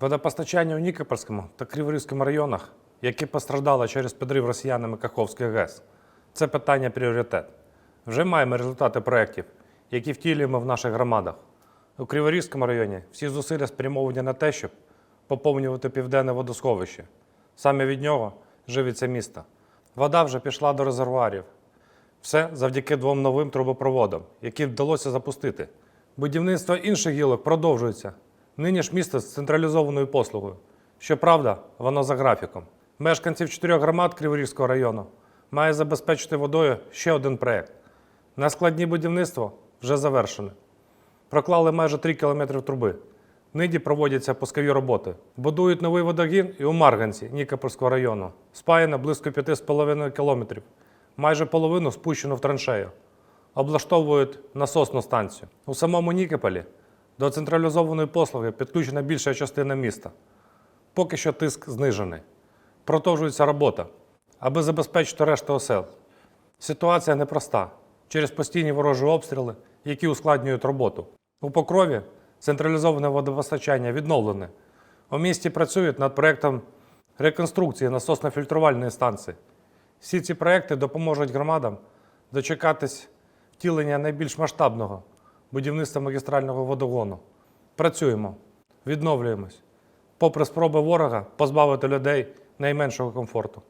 Водопостачання у Нікопольському та Криворізькому районах, які постраждали через підрив росіянами Каховської ГЕС, це питання пріоритет. Вже маємо результати проєктів, які втілюємо в наших громадах. У Криворізькому районі всі зусилля спрямовані на те, щоб поповнювати південне водосховище. Саме від нього живиться місто. Вода вже пішла до резервуарів. Все завдяки двом новим трубопроводам, які вдалося запустити. Будівництво інших гілок продовжується. Нині ж місто з централізованою послугою. Щоправда, воно за графіком. Мешканців чотирьох громад Криворізького району має забезпечити водою ще один проєкт. На складні будівництво вже завершене. Проклали майже 3 кілометри труби. Нині проводяться пускові роботи. Будують новий водогін і у Марганці Нікопольського району. Спаяно близько 5,5 кілометрів. Майже половину спущено в траншею. Облаштовують насосну станцію. У самому Нікополі до централізованої послуги підключена більша частина міста. Поки що тиск знижений. Продовжується робота, аби забезпечити решту осел. Ситуація непроста через постійні ворожі обстріли, які ускладнюють роботу. У Покрові централізоване водопостачання відновлене. У місті працюють над проєктом реконструкції насосно-фільтрувальної станції. Всі ці проекти допоможуть громадам дочекатись втілення найбільш масштабного будівництва магістрального водогону. Працюємо, відновлюємось, попри спроби ворога позбавити людей найменшого комфорту.